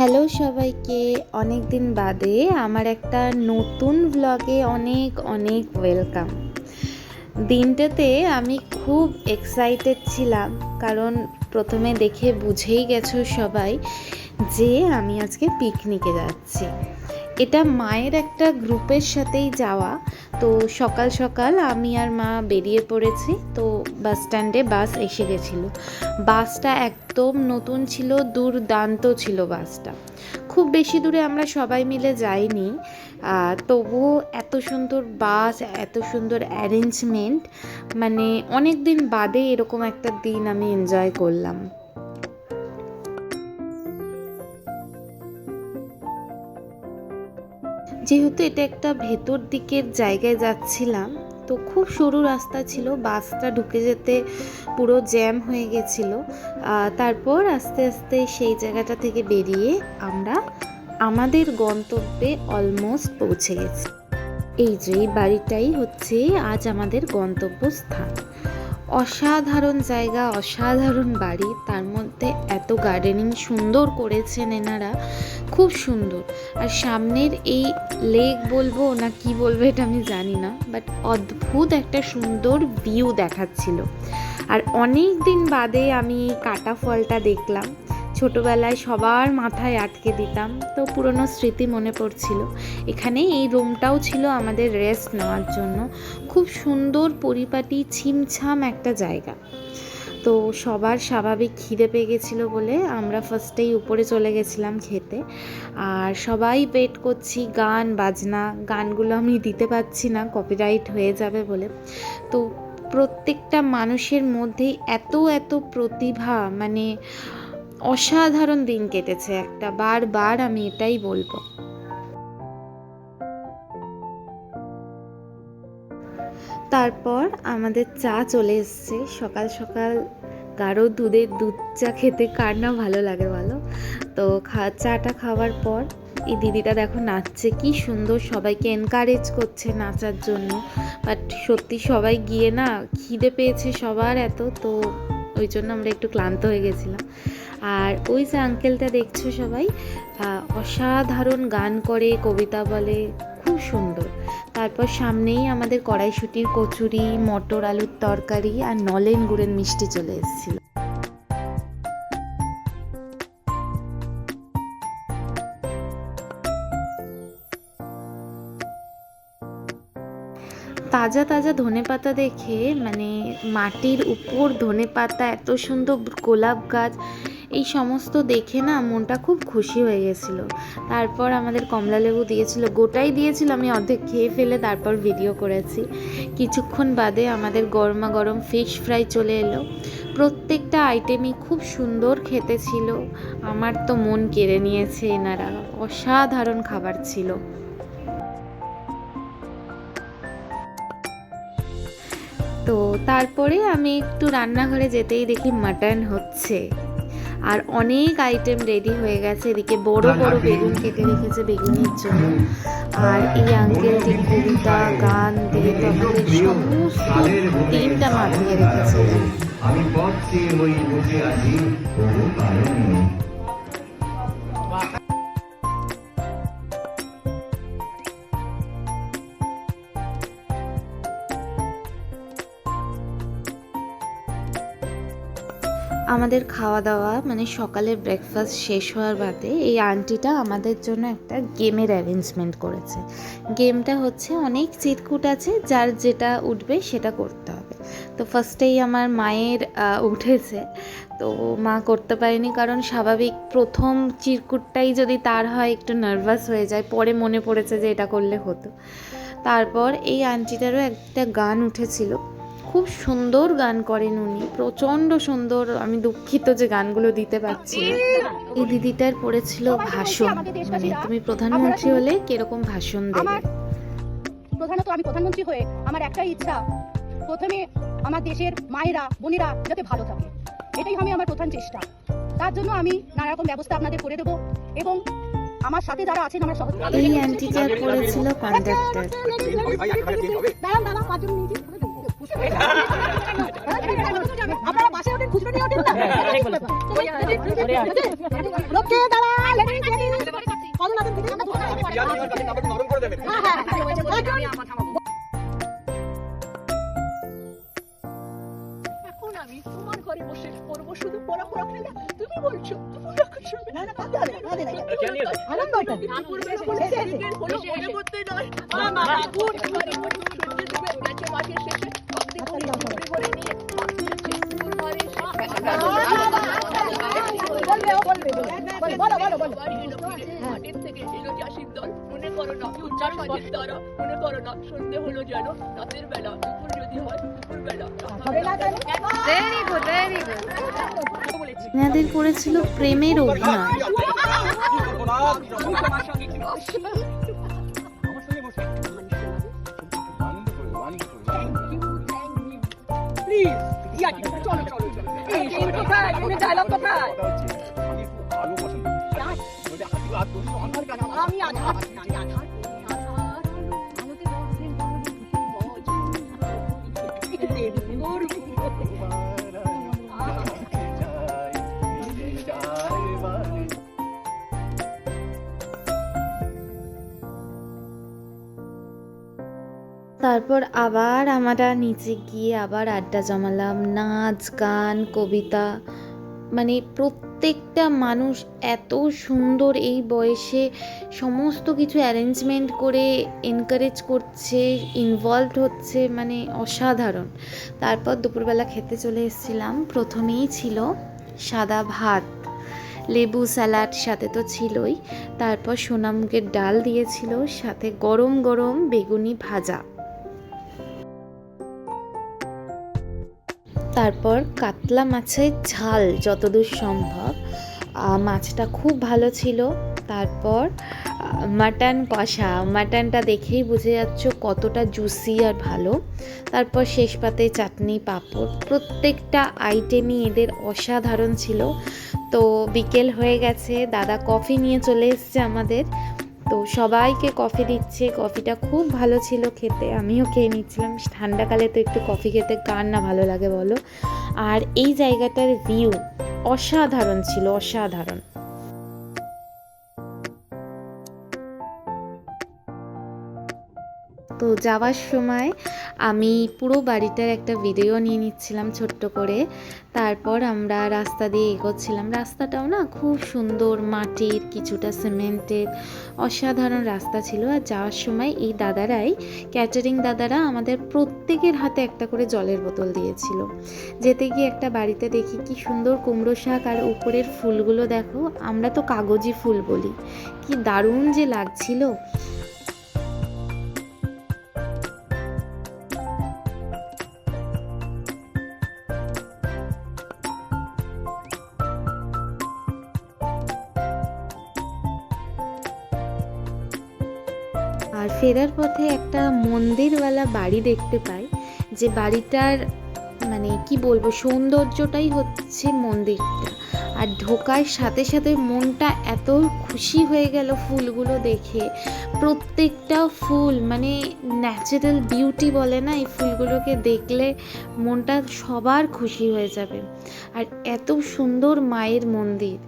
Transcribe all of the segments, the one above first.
Hello সবাইকে অনেক দিন বাদে আমার একটা নতুন ব্লগে অনেক অনেক ওয়েলকাম দিনটাতে আমি খুব এক্সাইটেড ছিলাম, কারণ প্রথমে দেখে বুঝেই গেছো সবাই যে আমি আজকে পিকনিকে যাচ্ছি। এটা মায়ের একটা গ্রুপের সাথেই যাওয়া। তো সকাল সকাল আমি আর মা বেরিয়ে পড়েছি, তো বাস স্ট্যান্ডে বাস এসে গেছিল। বাসটা একদম নতুন ছিল, দুর্দান্ত ছিল বাসটা। খুব বেশি দূরে আমরা সবাই মিলে যাইনি। তবুও এত সুন্দর বাস, এত সুন্দর অ্যারেঞ্জমেন্ট মানে অনেক দিন বাদে এরকম একটা দিন আমি এনজয় করলাম। যেহেতু এটা একটা ভেতর দিকের জায়গায় যাচ্ছিলাম, তো খুব সরু রাস্তা ছিল, বাসটা ঢুকে যেতে পুরো জ্যাম হয়ে গেছিল। তারপর আস্তে আস্তে সেই জায়গাটা থেকে বেরিয়ে আমরা আমাদের গন্তব্যে অলমোস্ট পৌঁছে গেছি। এই যে বাড়িটাই হচ্ছে আজ আমাদের গন্তব্য স্থান অসাধারণ জায়গা, অসাধারণ বাড়ি, তার মধ্যে এত গার্ডেনিং সুন্দর করেছেন এনারা, খুব সুন্দর। আর সামনের এই লেক বলব না কি বলব এটা আমি জানি না বাট অদ্ভুত একটা সুন্দর ভিউ দেখাচ্ছিল। আর অনেক দিন বাদে আমি কাটা ফলটা দেখলাম ছোটবেলায় সবার মাথায় আটকে দিতাম, তো পুরনো স্মৃতি মনে পড়ছিল। এখানে এই রুমটাও ছিল আমাদের রেস্ট নেওয়ার জন্য। খুব সুন্দর পরিপাটি, ছিমছাম একটা জায়গা। তো সবার স্বাভাবিক খিদে পেয়ে গেছিল বলে আমরা ফার্স্টেই উপরে চলে গেছিলাম খেতে। আর সবাই ওয়েট করছি, গান, বাজনা, গানগুলো আমি দিতে পারছি না কপিরাইট হয়ে যাবে বলে। তো প্রত্যেকটা মানুষের মধ্যেই এত এত প্রতিভা মানে অসাধারণ দিন কেটেছে, একটা বারবার আমি এটাই বলব। তারপর আমাদের চা চলে এসছে। সকাল সকাল গাঢ় দুধের দুধ চা খেতে কার না ভালো লাগে বলো? তো চাটা খাওয়ার পর এই দিদিটা দেখো নাচছে, কি সুন্দর সবাইকে এনকারেজ করছে নাচার জন্য। বাট সত্যি সবাই গিয়ে না খিদে পেয়েছে সবার এত, তো ওই জন্য আমরা একটু ক্লান্ত হয়ে গেছিলাম। আর ওই যে আঙ্কেলটা দেখছ সবাই অসাধারণ গান করে, কবিতা বলে, খুব সুন্দর। তারপর সামনেই আমাদের কড়াইশুটির কচুরি, মটর আলুর তরকারি আর নলেন গুড়ের মিষ্টি চলে এসেছিল। তাজা তাজা ধনেপাতা দেখে মানে মাটির উপর ধনেপাতা এত সুন্দর গোলাপ গাছ এই সমস্ত দেখে না মনটা খুব খুশি হয়ে গেছিল। তারপর আমাদের কমলা লেবু দিয়েছিল, গোটাই দিয়েছিল, আমি অর্ধেক খেয়ে ফেলে তারপর ভিডিও করেছি। কিছুক্ষণ বাদে আমাদের গরমা গরম ফিশ ফ্রাই চলে এলো। প্রত্যেকটা আইটেমই খুব সুন্দর খেতে ছিল। আমার তো মন কেড়ে নিয়েছে এনারা, অসাধারণ খাবার ছিল। তো তারপরে আমি একটু রান্নাঘরে যেতেই দেখি মাটন হচ্ছে। আর অনেক আইটেম রেডি হয়ে গেছে। এদিকে বড় বড় বেগুন কেটে রেখেছে বেগুনের জন্য। আর এই আঙ্কেলটি কবিতা গান দিয়ে তো আমাদের সমস্ত দিনটা মাতিয়ে রেখেছে। আমি পথ চেয়ে কারণ নেই। আমাদের খাওয়া দাওয়া মানে সকালের ব্রেকফাস্ট শেষ হওয়ার বাদে এই আন্টিটা আমাদের জন্য একটা গেমের অ্যারেঞ্জমেন্ট করেছে। গেমটা হচ্ছে অনেক চিরকুট আছে, যার যেটা উঠবে সেটা করতে হবে। তো ফার্স্টেই আমার মায়ের উঠেছে। তো মা করতে পারেনি কারণ স্বাভাবিক প্রথম চিরকুটটাই যদি তার হয়, একটু নার্ভাস হয়ে যায়, পরে মনে পড়েছে যে এটা করলে হতো। তারপর এই আন্টিটারও একটা গান উঠেছিল। খুব সুন্দর গান করেন উনি। প্রচণ্ড সুন্দর আমি দুঃখিত যে গানগুলো দিতে পারছি এই দিদিটার পড়েছিল ভাষণ। মানে তুমি প্রধানমন্ত্রী হলে কীরকম ভাষণ দেবে? প্রধানত আমি প্রধানমন্ত্রী হয়ে আমার একটাই ইচ্ছা প্রথমে আমার দেশের মায়েরা বোনেরা যাতে ভালো থাকে। এটাই আমি আমার প্রধান চেষ্টা। তার জন্য আমি নানা রকম ব্যবস্থা আপনাদের করে দেবো এবং আমার সাথে যারা আছেন আমার সহযোগী এই আন্টিটার পড়েছিল কন্ডাক্টর দাঁড়ান দাঁড়ান পাঁচজন মিনিট। আপনারা বাসে ওঠেন খুচরো নিয়ে ওঠেন না লোককে দাঁড়া লেডিস লেডিস কত না দিন হ্যাঁ হ্যাঁ আমি তোমার ঘরে বসে করব শুধু পড়া পড়া খেলা তুমি বলছো। আনন্দ বলো, বলো, বলো, বলো। বাড়ি এলো ফিরে, মাঠের থেকে এলো চাষির দল মনে করো না উচ্চার মাঝের তারা মনে করো না সন্ধে হলো যেন রাতের বেলা দুপুর যদি হয় দুপুর বেলা হবে না তাহলে? এনাদের করেছিল প্রেমের অভিনয় তারপর আবার আমরা নিচে গিয়ে আবার আড্ডা জমালাম নাচ গান কবিতা মানে প্রত্যেকটা মানুষ এত সুন্দর এই বয়সে সমস্ত কিছু অ্যারেঞ্জমেন্ট করে এনকারেজ করছে ইনভলভড হচ্ছে মানে অসাধারণ। তারপর দুপুরবেলা খেতে চলে এসেছিলাম। প্রথমেই ছিল সাদা ভাত, লেবু স্যালাড সাথে তো ছিলই। তারপর সোনামুগের ডাল দিয়েছিল, সাথে গরম গরম বেগুনি ভাজা। তারপর কাতলা মাছের ঝাল যতদূর সম্ভব। মাছটা খুব ভালো ছিল। তারপর মাটন কষা। মাটনটা দেখেই বুঝে যাচ্ছ কতটা জুসি আর ভালো। তারপর শেষ পাতে চাটনি, পাঁপড়, প্রত্যেকটা আইটেমই এদের অসাধারণ ছিল। তো বিকেল হয়ে গেছে, দাদা কফি নিয়ে চলে এসছে আমাদের। তো সবাইকে কফি দিচ্ছে। কফিটা খুব ভালো ছিল খেতে। আমিও খেয়ে নিচ্ছিলাম। ঠান্ডাকালে তো একটু কফি খেতে কার না ভালো লাগে বলো? আর এই জায়গাটার ভিউ অসাধারণ ছিল, অসাধারণ। তো যাওয়ার সময় আমি পুরো বাড়িটার একটা ভিডিও নিয়ে নিচ্ছিলাম ছোট্ট করে। তারপর আমরা রাস্তা দিয়ে এগোচ্ছিলাম। রাস্তাটাও না খুব সুন্দর, মাটির কিছুটা সিমেন্টের অসাধারণ রাস্তা ছিল। আর যাওয়ার সময় এই দাদারাই ক্যাটারিং দাদারা আমাদের প্রত্যেকের হাতে একটা করে জলের বোতল দিয়েছিল। যেতে গিয়ে একটা বাড়িতে দেখি কি সুন্দর কুমড়ো শাক আর উপরের ফুলগুলো দেখো। আমরা তো কাগজি ফুল বলি। কি দারুণ যে লাগছিল। ফেরার পথে একটা মন্দিরওয়ালা বাড়ি দেখতে পাই, যে বাড়িটার মানে কি বলব, সৌন্দর্যটাই হচ্ছে মন্দিরটা। আর ঢোকার সাথে সাথে মনটা এত খুশি হয়ে গেল ফুলগুলো দেখে। প্রত্যেকটা ফুল মানে ন্যাচারাল বিউটি বলে না, এই ফুলগুলোকে দেখলে মনটা সবার খুশি হয়ে যাবে। আর এত সুন্দর মায়ের মন্দির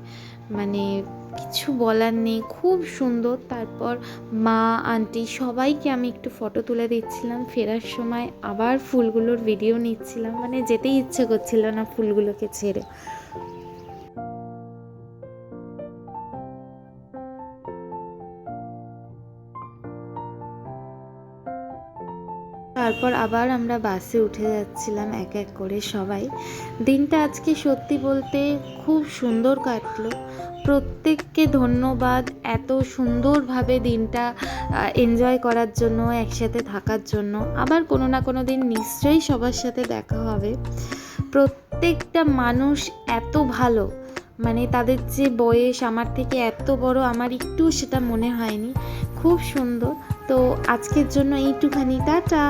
মানে কিছু বলার নেই, খুব সুন্দর। তারপর মা, আন্টি সবাইকে আমি একটু ফটো তুলে দিচ্ছিলাম। ফেরার সময় আবার ফুলগুলোর ভিডিও নিচ্ছিলাম। মানে যেতেই ইচ্ছে করছিল না ফুলগুলোকে ছেড়ে। তারপর আবার আমরা বাসে উঠে যাচ্ছিলাম এক এক করে সবাই। দিনটা আজকে সত্যি বলতে খুব সুন্দর কাটলো। প্রত্যেককে ধন্যবাদ এত সুন্দরভাবে দিনটা এনজয় করার জন্য, একসাথে থাকার জন্য। আবার কোনো না কোনো দিন নিশ্চয়ই সবার সাথে দেখা হবে। প্রত্যেকটা মানুষ এত ভালো মানে তাদের যে বয়স, আমার থেকে এত বড়, আমার একটু সেটা মনে হয়নি। খুব সুন্দর। তো আজকের জন্য এইটুখানি টাটা।